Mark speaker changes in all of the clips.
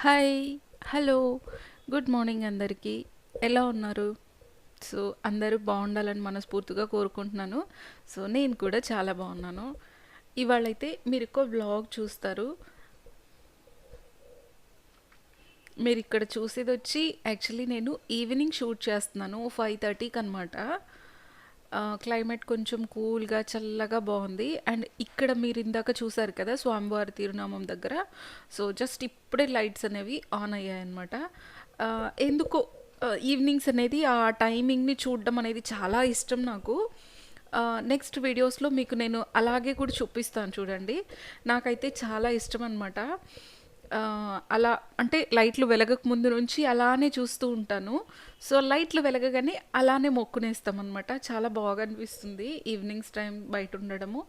Speaker 1: Hi hello good morning అందరికీ. ఎలా ఉన్నారు? సో అందరూ బాగుండాలని మనస్ఫూర్తిగా కోరుకుంటున్నాను. సో నేను కూడా చాలా బాగున్నాను. ఇవాళైతే మీరు ఎక్కువ వ్లాగ్ చూస్తారు. మీరు ఇక్కడ చూసేది వచ్చి యాక్చువల్లీ నేను ఈవినింగ్ షూట్ చేస్తున్నాను. ఫైవ్ థర్టీకి అనమాట క్లైమేట్ కొంచెం కూల్గా చల్లగా బాగుంది అండ్ ఇక్కడ మీరు ఇందాక చూసారు కదా స్వామివారి తిరునామం దగ్గర. సో జస్ట్ ఇప్పుడే లైట్స్ అనేవి ఆన్ అయ్యాయి అనమాట ఎందుకో ఈవినింగ్స్ అనేది ఆ టైమింగ్ని చూడడం అనేది చాలా ఇష్టం నాకు. నెక్స్ట్ వీడియోస్లో మీకు నేను అలాగే కూడా చూపిస్తాను చూడండి. నాకైతే చాలా ఇష్టం అనమాట అలా అంటే లైట్లు వెలగక ముందు నుంచి అలానే చూస్తూ ఉంటాను. సో లైట్లు వెలగగానే అలానే మొక్కునేస్తాం అనమాట చాలా బాగా అనిపిస్తుంది ఈవినింగ్స్ టైం బయట ఉండడము.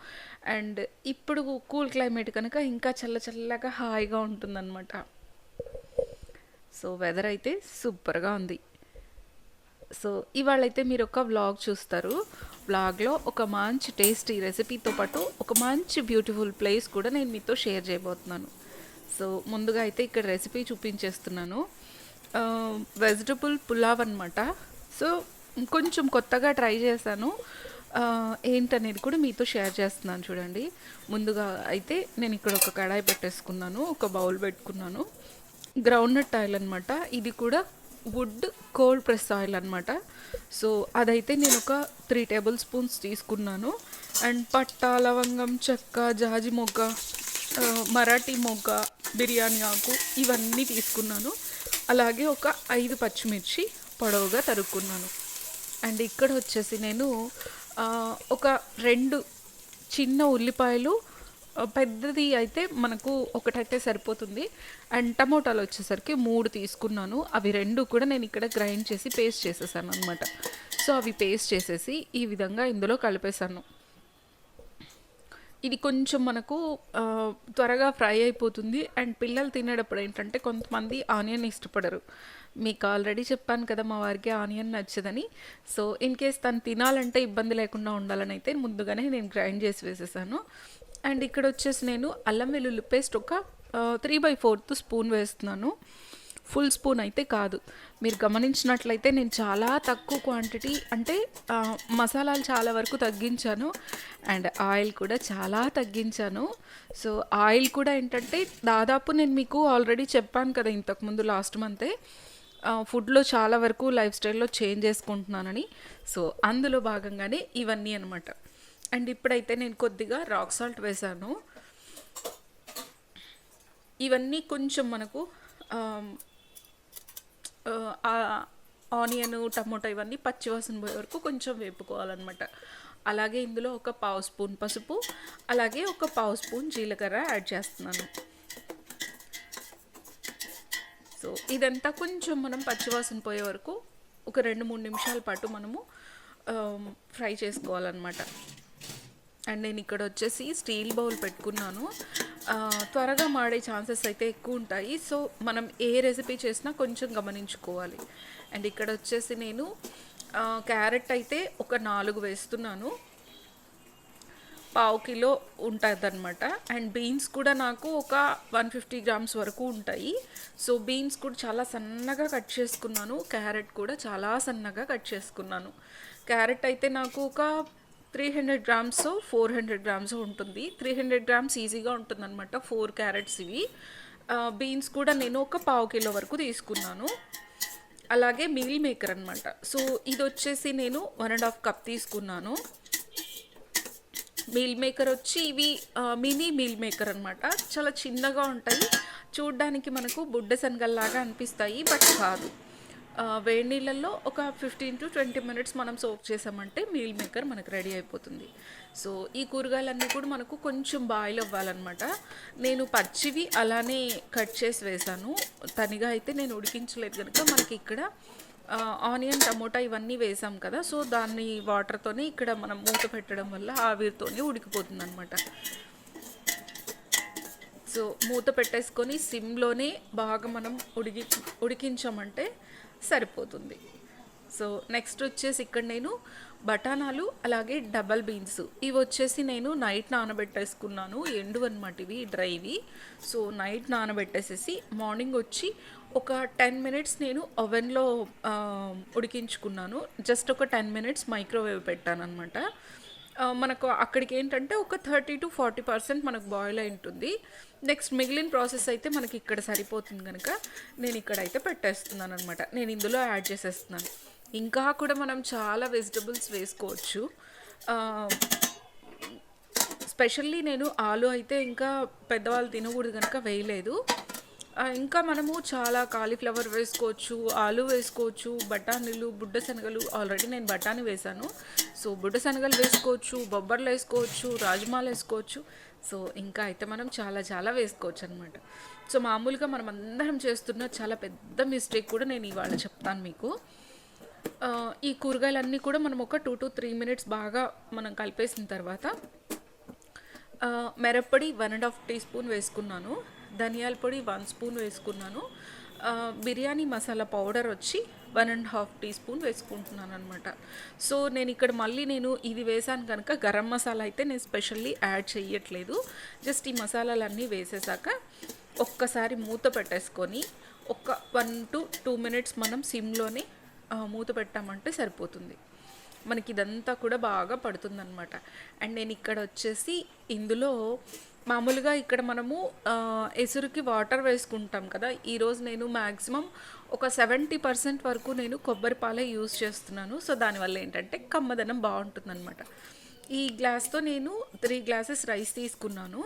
Speaker 1: అండ్ ఇప్పుడు కూల్ క్లైమేట్ కనుక ఇంకా చల్ల చల్లగా హాయిగా ఉంటుందన్నమాట. సో వెదర్ అయితే సూపర్గా ఉంది. సో ఇవాళైతే మీరు ఒక వ్లాగ్ చూస్తారు. వ్లాగ్లో ఒక మంచి టేస్టీ రెసిపీతో పాటు ఒక మంచి బ్యూటిఫుల్ ప్లేస్ కూడా నేను మీతో షేర్ చేయబోతున్నాను. సో ముందుగా అయితే ఇక్కడ రెసిపీ చూపించేస్తున్నాను. వెజిటబుల్ పులావ్ అనమాట సో కొంచెం కొత్తగా ట్రై చేశాను. ఏంటనేది కూడా మీతో షేర్ చేస్తున్నాను చూడండి. ముందుగా అయితే నేను ఇక్కడ ఒక కడాయి పెట్టేసుకున్నాను ఒక బౌల్ పెట్టుకున్నాను. గ్రౌండ్నట్ ఆయిల్ అనమాట ఇది కూడా వుడ్ కోల్డ్ ప్రెస్ ఆయిల్ అనమాట సో అదైతే నేను ఒక త్రీ టేబుల్ స్పూన్స్ తీసుకున్నాను. అండ్ పట్ట లవంగం చెక్క జాజి మొగ్గ మరాఠీ మొగ్గ బిర్యానీ ఆకు ఇవన్నీ తీసుకున్నాను. అలాగే ఒక ఐదు పచ్చిమిర్చి పొడవుగా తరుక్కున్నాను. అండ్ ఇక్కడ వచ్చేసి నేను ఒక రెండు చిన్న ఉల్లిపాయలు పెద్దది అయితే మనకు ఒకటైతే సరిపోతుంది. అండ్ టమోటాలు వచ్చేసరికి మూడు తీసుకున్నాను. అవి రెండు కూడా నేను ఇక్కడ గ్రైండ్ చేసి పేస్ట్ చేసేసాను అనమాట సో అవి పేస్ట్ చేసేసి ఈ విధంగా ఇందులో కలిపేశాను. ఇది కొంచెం మనకు త్వరగా ఫ్రై అయిపోతుంది. అండ్ పిల్లలు తినేటప్పుడు ఏంటంటే కొంతమంది ఆనియన్ ఇష్టపడరు. మీకు ఆల్రెడీ చెప్పాను కదా మా వారికి ఆనియన్ నచ్చదని. సో ఇన్ కేస్ తను తినాలంటే ఇబ్బంది లేకుండా ఉండాలని అయితే ముందుగానే నేను గ్రైండ్ చేసి వేసేసాను. అండ్ ఇక్కడ వచ్చేసి నేను అల్లం వెల్లుల్లి పేస్ట్ ఒక త్రీ బై ఫోర్త్ స్పూన్ వేస్తున్నాను. ఫుల్ స్పూన్ అయితే కాదు. మీరు గమనించినట్లయితే నేను చాలా తక్కువ క్వాంటిటీ అంటే మసాలాలు చాలా వరకు తగ్గించాను. అండ్ ఆయిల్ కూడా చాలా తగ్గించాను. సో ఆయిల్ కూడా ఏంటంటే దాదాపు నేను మీకు ఆల్రెడీ చెప్పాను కదా ఇంతకుముందు లాస్ట్ మంతే ఫుడ్లో చాలా వరకు లైఫ్ స్టైల్లో చేంజ్ చేసుకుంటున్నానని. సో అందులో భాగంగానే ఇవన్నీ అనమాట అండ్ ఇప్పుడైతే నేను కొద్దిగా రాక్ సాల్ట్ వేశాను ఇవన్నీ కొంచెం మనకు ఆనియన్ టమోటా ఇవన్నీ పచ్చివాసన పోయే వరకు కొంచెం వేపుకోవాలన్నమాట. అలాగే ఇందులో ఒక పావు స్పూన్ పసుపు అలాగే ఒక పావు స్పూన్ జీలకర్ర యాడ్ చేస్తున్నాను. సో ఇదంతా కొంచెం మనం పచ్చివాసన పోయే వరకు ఒక రెండు మూడు నిమిషాల పాటు మనము ఫ్రై చేసుకోవాలన్నమాట. అండ్ నేను ఇక్కడ వచ్చేసి స్టీల్ బౌల్ పెట్టుకున్నాను. త్వరగా మాడే ఛాన్సెస్ అయితే ఎక్కువ ఉంటాయి. సో మనం ఏ రెసిపీ చేసినా కొంచెం గమనించుకోవాలి. అండ్ ఇక్కడ వచ్చేసి నేను క్యారెట్ అయితే ఒక నాలుగు వేస్తున్నాను. పావు కిలో ఉంటుంది అనమాట అండ్ బీన్స్ కూడా నాకు ఒక వన్ ఫిఫ్టీ గ్రామ్స్ వరకు ఉంటాయి. సో బీన్స్ కూడా చాలా సన్నగా కట్ చేసుకున్నాను. క్యారెట్ కూడా చాలా సన్నగా కట్ చేసుకున్నాను. క్యారెట్ అయితే నాకు ఒక three hundred grams four hundred grams ఉంటుంది. త్రీ హండ్రెడ్ గ్రామ్స్ ఈజీగా ఉంటుందన్నమాట ఫోర్ క్యారెట్స్ ఇవి. బీన్స్ కూడా నేను ఒక పావు కిలో వరకు తీసుకున్నాను. అలాగే మీల్ మేకర్ అనమాట సో ఇది వచ్చేసి నేను వన్ అండ్ హాఫ్ కప్ తీసుకున్నాను. మీల్ మేకర్ వచ్చి ఇవి మినీ మీల్ మేకర్ అనమాట చాలా చిన్నగా ఉంటాయి. చూడ్డానికి మనకు బుడ్డ శనగల్లాగా అనిపిస్తాయి బట్ కాదు. వేడి నీళ్ళల్లో ఒక ఫిఫ్టీన్ టు ట్వంటీ మినిట్స్ మనం సోక్ చేసామంటే మీల్ మేకర్ మనకు రెడీ అయిపోతుంది. సో ఈ కూరగాయలన్నీ కూడా మనకు కొంచెం బాయిల్ అవ్వాలన్నమాట. నేను పచ్చివి అలానే కట్ చేసి వేసాను. తనిగా అయితే నేను ఉడికించలేదు కనుక మనకి ఇక్కడ ఆనియన్ టమోటా ఇవన్నీ వేసాం కదా. సో దాన్ని వాటర్తోనే ఇక్కడ మనం మూత పెట్టడం వల్ల ఆవిరితోనే ఉడికిపోతుంది అనమాట సో మూత పెట్టేసుకొని సిమ్లోనే బాగా మనం ఉడికి ఉడికించామంటే సరిపోతుంది. సో నెక్స్ట్ వచ్చేసి ఇక్కడ నేను బఠానాలు అలాగే డబల్ బీన్స్ ఇవి వచ్చేసి నేను నైట్ నానబెట్టేసుకున్నాను ఎండు అనమాట ఇవి డ్రైవి సో నైట్ నానబెట్టేసేసి మార్నింగ్ వచ్చి ఒక టెన్ మినిట్స్ నేను ఓవెన్లో ఉడికించుకున్నాను. జస్ట్ ఒక టెన్ మినిట్స్ మైక్రోవేవ్ పెట్టాను అనమాట మనకు అక్కడికి ఏంటంటే ఒక థర్టీ టు ఫార్టీ పర్సెంట్ మనకు బాయిల్ అయి ఉంటుంది. నెక్స్ట్ మిగిలిన ప్రాసెస్ అయితే మనకి ఇక్కడ సరిపోతుంది కనుక నేను ఇక్కడ అయితే పెట్టేస్తున్నాను అనమాట నేను ఇందులో యాడ్ చేసేస్తున్నాను. ఇంకా కూడా మనం చాలా వెజిటబుల్స్ వేసుకోవచ్చు. స్పెషల్లీ నేను ఆలు అయితే ఇంకా పెద్దవాళ్ళు తినకూడదు కనుక వేయలేదు. ఇంకా మనము చాలా కాలీఫ్లవర్ వేసుకోవచ్చు ఆలు వేసుకోవచ్చు బఠానీలు బుడ్డ శనగలు ఆల్రెడీ నేను బఠానీ వేశాను. సో బుడ్డ శనగలు వేసుకోవచ్చు బొబ్బర్లు వేసుకోవచ్చు రాజ్మాలు వేసుకోవచ్చు. సో ఇంకా అయితే మనం చాలా చాలా వేసుకోవచ్చు అనమాట సో మామూలుగా మనం అందరం చేస్తున్న చాలా పెద్ద మిస్టేక్ కూడా నేను ఇవాళ చెప్తాను మీకు. ఈ కూరగాయలన్నీ కూడా మనం ఒక టూ టు త్రీ మినిట్స్ బాగా మనం కలిపేసిన తర్వాత మిరప్పొడి one and half teaspoon వేసుకున్నాను. ధనియాల పొడి వన్ స్పూన్ వేసుకున్నాను. బిర్యానీ మసాలా పౌడర్ వచ్చి one and half teaspoon వేసుకుంటున్నాను అనమాట సో నేను ఇక్కడ మళ్ళీ నేను ఇది వేసాను కనుక గరం మసాలా అయితే నేను స్పెషల్లీ యాడ్ చేయట్లేదు జస్ట్ ఈ మసాలాలన్నీ వేసేసాక ఒక్కసారి మూత పెట్టేసుకొని ఒక వన్ టు టూ మినిట్స్ మనం సిమ్లోనే మూత పెట్టామంటే సరిపోతుంది. మనకి ఇదంతా కూడా బాగా పడుతుందన్నమాట. అండ్ నేను ఇక్కడ వచ్చేసి ఇందులో మామూలుగా ఇక్కడ మనము ఎసురుకి వాటర్ వేసుకుంటాం కదా. ఈరోజు నేను మ్యాక్సిమం ఒక సెవెంటీ పర్సెంట్ వరకు నేను కొబ్బరి పాలే యూస్ చేస్తున్నాను. సో దానివల్ల ఏంటంటే కమ్మదనం బాగుంటుందన్నమాట. ఈ గ్లాస్తో నేను త్రీ గ్లాసెస్ రైస్ తీసుకున్నాను.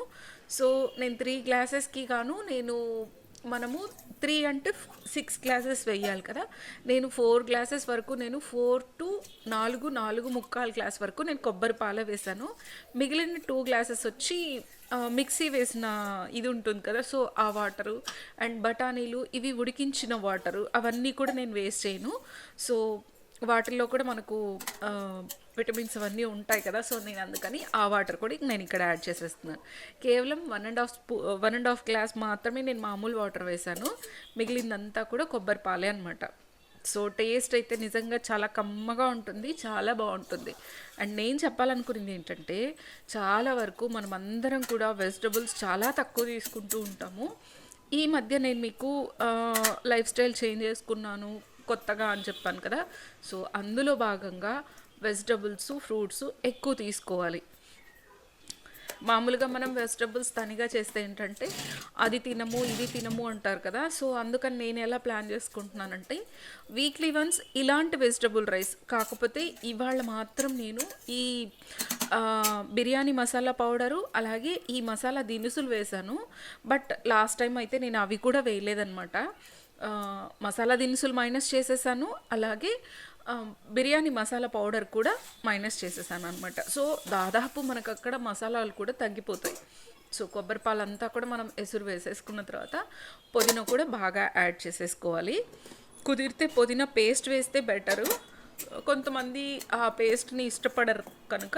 Speaker 1: సో నేను త్రీ గ్లాసెస్కి గాను నేను మనము త్రీ అంటే సిక్స్ గ్లాసెస్ వేయాలి కదా. నేను ఫోర్ గ్లాసెస్ వరకు నేను ఫోర్ టు నాలుగు నాలుగు ముక్కాలు గ్లాస్ వరకు నేను కొబ్బరి పాల వేసాను. మిగిలిన టూ గ్లాసెస్ వచ్చి మిక్సీ వేసిన ఇది ఉంటుంది కదా సో ఆ వాటరు అండ్ బఠానీలు ఇవి ఉడికించిన వాటరు అవన్నీ కూడా నేను వేస్ట్ చేయను. సో వాటర్లో కూడా మనకు విటమిన్స్ అవన్నీ ఉంటాయి కదా సో నేను అందుకని ఆ వాటర్ కూడా నేను ఇక్కడ యాడ్ చేసేస్తున్నాను. కేవలం one and half spoon one and half glass మాత్రమే నేను మామూలు వాటర్ వేశాను. మిగిలిందంతా కూడా కొబ్బరి పాలే అనమాట సో టేస్ట్ అయితే నిజంగా చాలా కమ్మగా ఉంటుంది చాలా బాగుంటుంది. అండ్ నేను చెప్పాలనుకున్నది ఏంటంటే చాలా వరకు మనం అందరం కూడా వెజిటబుల్స్ చాలా తక్కువ తీసుకుంటూ ఉంటాము. ఈ మధ్య నేను మీకు లైఫ్ స్టైల్ చేంజ్ చేసుకున్నాను కొత్తగా అని చెప్పాను కదా. సో అందులో భాగంగా వెజిటబుల్స్ ఫ్రూట్స్ ఎక్కువ తీసుకోవాలి. మామూలుగా మనం వెజిటబుల్స్ తనిగా చేస్తే ఏంటంటే అది తినము ఇది తినము అంటారు కదా. సో అందుకని నేను ఎలా ప్లాన్ చేసుకుంటున్నానంటే వీక్లీ వన్స్ ఇలాంటి వెజిటబుల్ రైస్ కాకపోతే ఇవాళ మాత్రం నేను ఈ బిర్యానీ మసాలా పౌడరు అలాగే ఈ మసాలా దినుసులు వేశాను. బట్ లాస్ట్ టైం అయితే నేను అవి కూడా వేయలేదనమాట మసాలా దినుసులు మైనస్ చేసేసాను. అలాగే బిర్యానీ మసాలా పౌడర్ కూడా మైనస్ చేసేసాను అనమాట సో దాదాపు మనకు అక్కడ మసాలాలు కూడా తగ్గిపోతాయి. సో కొబ్బరి పాలంతా కూడా మనం ఎసురు వేసేసుకున్న తర్వాత పుదీనా కూడా బాగా యాడ్ చేసేసుకోవాలి. కుదిరితే పుదీనా పేస్ట్ వేస్తే బెటరు. కొంతమంది ఆ పేస్ట్ని ఇష్టపడరు కనుక.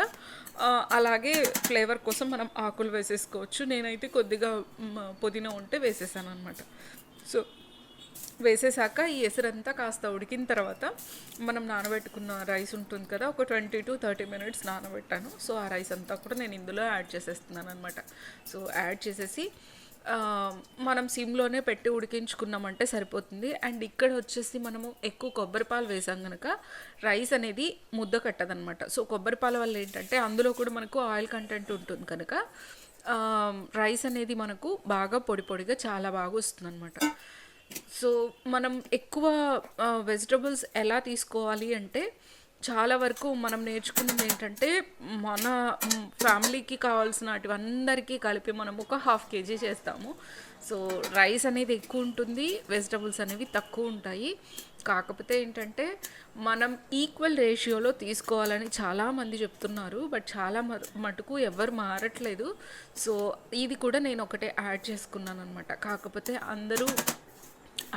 Speaker 1: అలాగే ఫ్లేవర్ కోసం మనం ఆకులు వేసేసుకోవచ్చు. నేనైతే కొద్దిగా పుదీనా ఉంటే వేసేసాను అనమాట సో వేసేసాక ఈ ఎసరంతా కాస్త ఉడికిన తర్వాత మనం నానబెట్టుకున్న రైస్ ఉంటుంది కదా ఒక ట్వంటీ టు థర్టీ మినిట్స్ నానబెట్టాను. సో ఆ రైస్ అంతా కూడా నేను ఇందులో యాడ్ చేసేస్తున్నాను అనమాట సో యాడ్ చేసేసి మనం సిమ్లోనే పెట్టి ఉడికించుకున్నామంటే సరిపోతుంది. అండ్ ఇక్కడ వచ్చేసి మనము ఎక్కువ కొబ్బరి పాలు వేసాం కనుక రైస్ అనేది ముద్ద కట్టదనమాట సో కొబ్బరి పాల వల్ల ఏంటంటే అందులో కూడా మనకు ఆయిల్ కంటెంట్ ఉంటుంది కనుక రైస్ అనేది మనకు బాగా పొడి పొడిగా చాలా బాగా వస్తుంది అనమాట సో మనం ఎక్కువ వెజిటబుల్స్ ఎలా తీసుకోవాలి అంటే చాలా వరకు మనం నేర్చుకున్నది ఏంటంటే మన ఫ్యామిలీకి కావాల్సినటివందరికీ కలిపి మనం ఒక హాఫ్ కేజీ చేస్తాము. సో రైస్ అనేది ఎక్కువ ఉంటుంది వెజిటబుల్స్ అనేవి తక్కువ ఉంటాయి. కాకపోతే ఏంటంటే మనం ఈక్వల్ రేషియోలో తీసుకోవాలని చాలామంది చెప్తున్నారు బట్ చాలా మటుకు ఎవరు మారట్లేదు. సో ఇది కూడా నేను ఒకటే యాడ్ చేసుకున్నాను అనమాట కాకపోతే అందరూ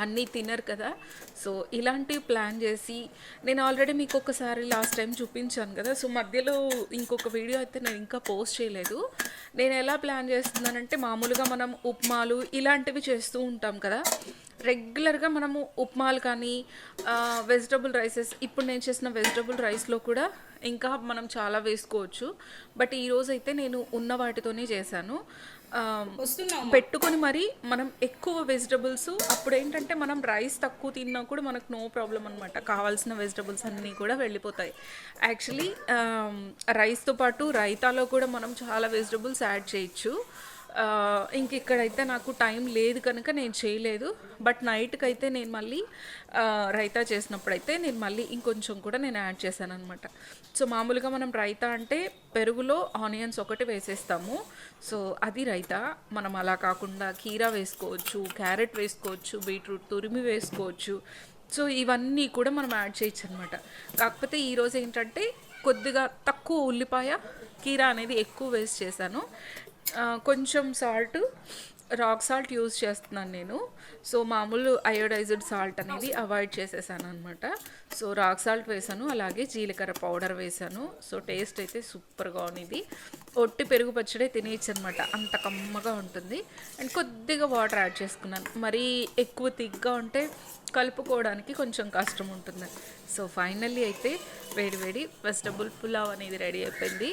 Speaker 1: అన్నీ తినరు కదా. సో ఇలాంటివి ప్లాన్ చేసి నేను ఆల్రెడీ మీకు ఒకసారి లాస్ట్ టైం చూపించాను కదా. సో మధ్యలో ఇంకొక వీడియో అయితే నేను ఇంకా పోస్ట్ చేయలేదు. నేను ఎలా ప్లాన్ చేస్తున్నానంటే మామూలుగా మనం ఉప్మాలు ఇలాంటివి చేస్తూ ఉంటాం కదా. రెగ్యులర్గా మనము ఉప్మాలు కానీ వెజిటబుల్ రైసెస్ ఇప్పుడు నేను చేసిన వెజిటబుల్ రైస్లో కూడా ఇంకా మనం చాలా వేసుకోవచ్చు. బట్ ఈరోజైతే నేను ఉన్న వాటితోనే చేశాను. పెట్టుకొని మరి మనం ఎక్కువ వెజిటబుల్స్ అప్పుడు ఏంటంటే మనం రైస్ తక్కువ తిన్నా కూడా మనకు నో ప్రాబ్లం అనమాట కావాల్సిన వెజిటబుల్స్ అన్నీ కూడా వెళ్ళిపోతాయి. యాక్చువల్లీ రైస్తో పాటు రైతాలో కూడా మనం చాలా వెజిటబుల్స్ యాడ్ చేయొచ్చు. ఇంక ఇక్కడైతే నాకు టైం లేదు కనుక నేను చేయలేదు. బట్ నైట్కి అయితే నేను మళ్ళీ రైతా చేసినప్పుడైతే నేను మళ్ళీ ఇంకొంచెం కూడా నేను యాడ్ చేశాను అనమాట సో మామూలుగా మనం రైతా అంటే పెరుగులో ఆనియన్స్ ఒకటి వేసేస్తాము. సో అది రైతా. మనం అలా కాకుండా కీరా వేసుకోవచ్చు క్యారెట్ వేసుకోవచ్చు బీట్రూట్ తురిమి వేసుకోవచ్చు. సో ఇవన్నీ కూడా మనం యాడ్ చేయొచ్చు అనమాట కాకపోతే ఈరోజు ఏంటంటే కొద్దిగా తక్కువ ఉల్లిపాయ కీరా అనేది ఎక్కువ వేస్ట్ చేశాను. కొంచెం సాల్ట్ రాక్ సాల్ట్ యూజ్ చేస్తున్నాను నేను. సో మామూలు అయోడైజ్డ్ సాల్ట్ అనేది అవాయిడ్ చేసేసాను అనమాట సో రాక్ సాల్ట్ వేసాను అలాగే జీలకర్ర పౌడర్ వేసాను. సో టేస్ట్ అయితే సూపర్గా ఉంది ఒట్టి పెరుగు పచ్చడే తినేయచ్చు అనమాట అంత కమ్మగా ఉంటుంది. అండ్ కొద్దిగా వాటర్ యాడ్ చేసుకున్నాను. మరీ ఎక్కువ తిగ్గా ఉంటే కలుపుకోవడానికి కొంచెం కష్టం ఉంటుంది. సో ఫైనల్లీ అయితే వేడి వేడి వెజిటబుల్ పులావ్ అనేది రెడీ అయిపోయింది.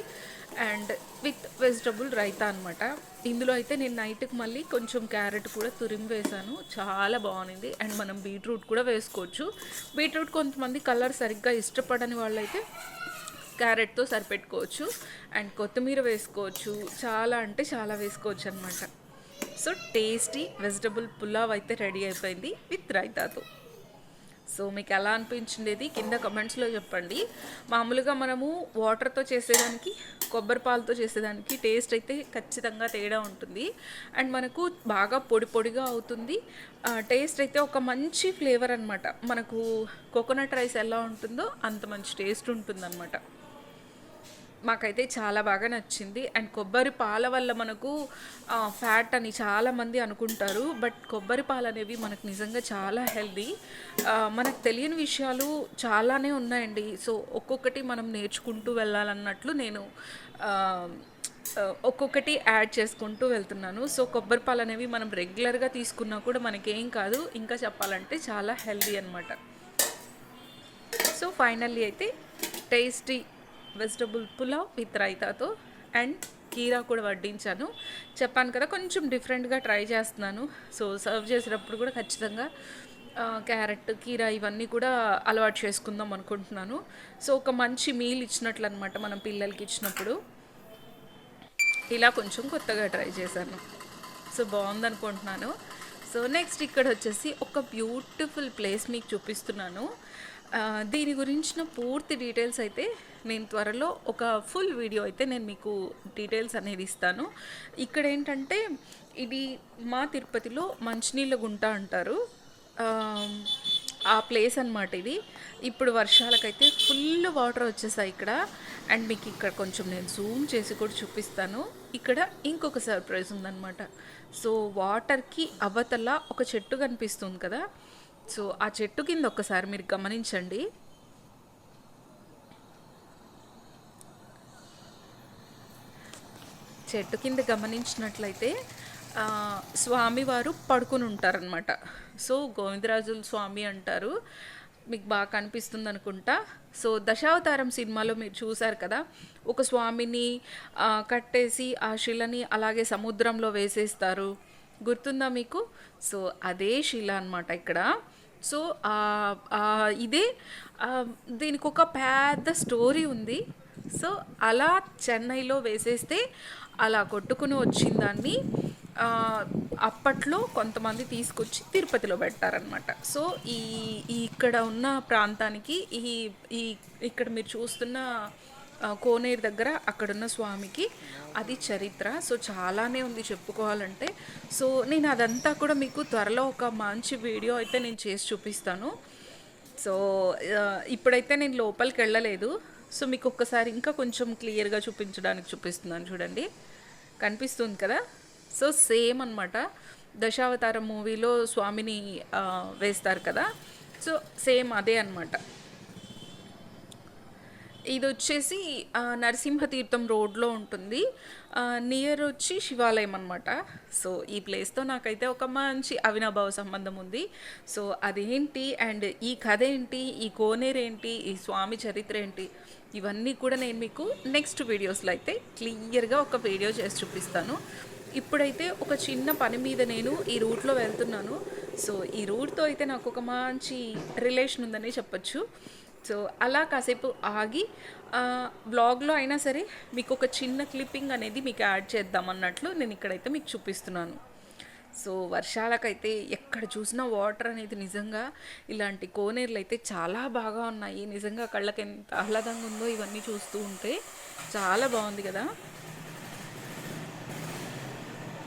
Speaker 1: అండ్ విత్ వెజిటబుల్ రైతా అనమాట ఇందులో అయితే నేను నైట్కి మళ్ళీ కొంచెం క్యారెట్ కూడా తురిమి వేసాను చాలా బాగుంది. అండ్ మనం బీట్రూట్ కూడా వేసుకోవచ్చు. బీట్రూట్ కొంతమంది కలర్ సరిగ్గా ఇష్టపడని వాళ్ళైతే క్యారెట్తో సరిపెట్టుకోవచ్చు. అండ్ కొత్తిమీర వేసుకోవచ్చు. చాలా అంటే చాలా వేసుకోవచ్చు అనమాట సో టేస్టీ వెజిటబుల్ పులావ్ అయితే రెడీ అయిపోయింది విత్ రైతాతో. సో మీకు ఎలా అనిపించింది కింద కమెంట్స్లో చెప్పండి. మామూలుగా మనము వాటర్తో చేసేదానికి కొబ్బరి పాలతో చేసేదానికి టేస్ట్ అయితే ఖచ్చితంగా తేడా ఉంటుంది. అండ్ మనకు బాగా పొడి పొడిగా అవుతుంది. టేస్ట్ అయితే ఒక మంచి ఫ్లేవర్ అనమాట మనకు కోకోనట్ రైస్ ఎలా ఉంటుందో అంత మంచి టేస్ట్ ఉంటుందన్నమాట. మాకైతే చాలా బాగా నచ్చింది. అండ్ కొబ్బరి పాల వల్ల మనకు ఫ్యాట్ అని చాలామంది అనుకుంటారు. బట్ కొబ్బరి పాలు అనేవి మనకు నిజంగా చాలా హెల్దీ. మనకు తెలియని విషయాలు చాలానే ఉన్నాయండి. సో ఒక్కొక్కటి మనం నేర్చుకుంటూ వెళ్ళాలన్నట్లు నేను ఒక్కొక్కటి యాడ్ చేసుకుంటూ వెళ్తున్నాను. సో కొబ్బరి పాలు అనేవి మనం రెగ్యులర్గా తీసుకున్నా కూడా మనకేం కాదు. ఇంకా చెప్పాలంటే చాలా హెల్దీ అనమాట సో ఫైనల్లీ అయితే టేస్టీ వెజిటబుల్ పులావ్ విత్ రైతాతో అండ్ కీరా కూడా వడ్డించాను. చెప్పాను కదా కొంచెం డిఫరెంట్గా ట్రై చేస్తున్నాను. సో సర్వ్ చేసేటప్పుడు కూడా ఖచ్చితంగా క్యారెట్ కీరా ఇవన్నీ కూడా అలవాటు చేసుకుందాం అనుకుంటున్నాను. సో ఒక మంచి మీల్ ఇచ్చినట్లు అనమాట మనం పిల్లలకి ఇచ్చినప్పుడు. ఇలా కొంచెం కొత్తగా ట్రై చేశాను. సో బాగుందనుకుంటున్నాను. సో నెక్స్ట్ ఇక్కడ వచ్చేసి ఒక బ్యూటిఫుల్ ప్లేస్ మీకు చూపిస్తున్నాను. దీని గురించిన పూర్తి డీటెయిల్స్ అయితే నేను త్వరలో ఒక ఫుల్ వీడియో అయితే నేను మీకు డీటెయిల్స్ అనేది ఇస్తాను. ఇక్కడ ఏంటంటే ఇది మా తిరుపతిలో మంచినీళ్ళ గుంట అంటారు. ఆ, ప్లేస్ అనమాట ఇది. ఇప్పుడు వర్షాలకైతే ఫుల్ వాటర్ వచ్చేసాయి ఇక్కడ. అండ్ మీకు ఇక్కడ కొంచెం నేను జూమ్ చేసి కూడా చూపిస్తాను. ఇక్కడ ఇంకొక సర్ప్రైజ్ ఉందన్నమాట. సో వాటర్కి అవతల ఒక చెట్టు కనిపిస్తుంది కదా సో ఆ చెట్టు కింద ఒక్కసారి మీరు గమనించండి. చెట్టు కింద గమనించినట్లయితే స్వామివారు పడుకుని ఉంటారనమాట సో గోవిందరాజుల స్వామి అంటారు. మీకు బాగా కనిపిస్తుంది అనుకుంటా. సో దశావతారం సినిమాలో మీరు చూసారు కదా ఒక స్వామిని కట్టేసి ఆ శిలని అలాగే సముద్రంలో వేసేస్తారు. గుర్తుందా మీకు? సో అదే శిల అనమాట ఇక్కడ. సో ఇదే దీనికి ఒక పెద్ద స్టోరీ ఉంది. సో అలా చెన్నైలో వేసేస్తే అలా కొట్టుకుని వచ్చిన దాన్ని అప్పట్లో కొంతమంది తీసుకొచ్చి తిరుపతిలో పెట్టారనమాట సో ఈ ఇక్కడ ఉన్న ప్రాంతానికి ఈ ఈ ఇక్కడ మీరు చూస్తున్న కోనేరు దగ్గర అక్కడున్న స్వామికి. అది చరిత్ర. సో చాలానే ఉంది చెప్పుకోవాలంటే. సో నేను అదంతా కూడా మీకు త్వరలో ఒక మంచి వీడియో అయితే నేను చేసి చూపిస్తాను. సో ఇప్పుడైతే నేను లోపలికి వెళ్ళలేదు. సో మీకు ఒక్కసారి ఇంకా కొంచెం క్లియర్గా చూపించడానికి చూపిస్తున్నాను చూడండి. కనిపిస్తుంది కదా? సో సేమ్ అనమాట దశావతారం మూవీలో స్వామిని వేస్తారు కదా? సో సేమ్ అదే అన్నమాట. ఇది వచ్చేసి నరసింహ నరసింహతీర్థం రోడ్లో ఉంటుంది. నియర్ వచ్చి శివాలయం అనమాట సో ఈ ప్లేస్తో నాకైతే ఒక మంచి అవినాభావ సంబంధం ఉంది. సో అదేంటి అండ్ ఈ కథ ఏంటి ఈ కోనేరు ఏంటి ఈ స్వామి చరిత్ర ఏంటి ఇవన్నీ కూడా నేను మీకు నెక్స్ట్ వీడియోస్లో అయితే క్లియర్గా ఒక వీడియో చేసి చూపిస్తాను. ఇప్పుడైతే ఒక చిన్న పని మీద నేను ఈ రూట్లో వెళ్తున్నాను. సో ఈ రూట్తో అయితే నాకు ఒక మంచి రిలేషన్ ఉందని చెప్పొచ్చు. సో అలా కాసేపు ఆగి బ్లాగ్లో అయినా సరే మీకు ఒక చిన్న క్లిప్పింగ్ అనేది మీకు యాడ్ చేద్దాం అన్నట్లు నేను ఇక్కడైతే మీకు చూపిస్తున్నాను. సో వర్షాలకైతే ఎక్కడ చూసినా వాటర్ అనేది నిజంగా ఇలాంటి కోనేరులు అయితే చాలా బాగా ఉన్నాయి. నిజంగా కళ్ళకి ఎంత ఆహ్లాదంగా ఉందో ఇవన్నీ చూస్తూ ఉంటే చాలా బాగుంది కదా.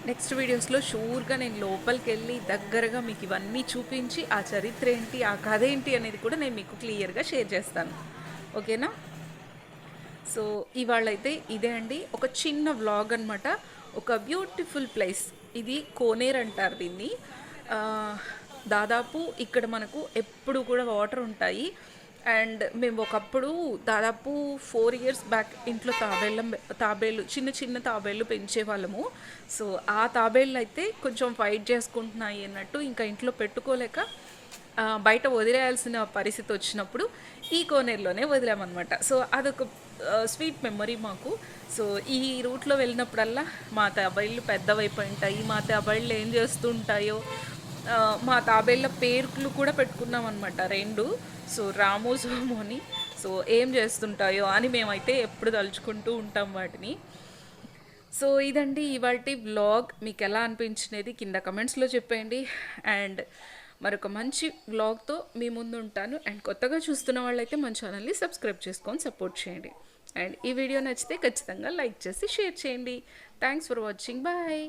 Speaker 1: నెక్స్ట్ వీడియోస్లో షూర్గా నేను లోపలికి వెళ్ళి దగ్గరగా మీకు ఇవన్నీ చూపించి ఆ చరిత్ర ఏంటి ఆ కథ ఏంటి అనేది కూడా నేను మీకు క్లియర్గా షేర్ చేస్తాను. ఓకేనా? సో ఇవాళైతే ఇదే అండి. ఒక చిన్న వ్లాగ్ అనమాట ఒక బ్యూటిఫుల్ ప్లేస్. ఇది కోనేర్ అంటారు దీన్ని. దాదాపు ఇక్కడ మనకు ఎప్పుడు కూడా వాటర్ ఉంటాయి. అండ్ మేము ఒకప్పుడు దాదాపు ఫోర్ ఇయర్స్ బ్యాక్ ఇంట్లో తాబేళ్ళం తాబేళ్ళు చిన్న చిన్న తాబేళ్ళు పెంచేవాళ్ళము. సో ఆ తాబేళ్ళు అయితే కొంచెం ఫైట్ చేసుకుంటున్నాయి అన్నట్టు ఇంకా ఇంట్లో పెట్టుకోలేక బయట వదిలేయాల్సిన పరిస్థితి వచ్చినప్పుడు ఈ కోనేరులోనే వదిలామన్నమాట. సో అదొక స్వీట్ మెమరీ మాకు. సో ఈ రూట్లో వెళ్ళినప్పుడల్లా మా తాబేళ్ళు పెద్దవైపోయి ఉంటాయి మా తాబేళ్ళు ఏం చేస్తుంటాయో మా తాబేళ్ళ పేర్లు కూడా పెట్టుకున్నాం అనమాట రెండు. సో రాము సోము అని సో ఏం చేస్తుంటాయో అని మేమైతే ఎప్పుడు తలుచుకుంటూ ఉంటాం వాటిని. సో ఇదండి ఇవాటి వ్లాగ్. మీకు ఎలా అనిపించినది కింద కమెంట్స్లో చెప్పేయండి. అండ్ మరొక మంచి వ్లాగ్తో మీ ముందు ఉంటాను. అండ్ కొత్తగా చూస్తున్న వాళ్ళైతే మన ఛానల్ని సబ్స్క్రైబ్ చేసుకొని సపోర్ట్ చేయండి. అండ్ ఈ వీడియో నచ్చితే ఖచ్చితంగా లైక్ చేసి షేర్ చేయండి. Thanks for watching. బాయ్.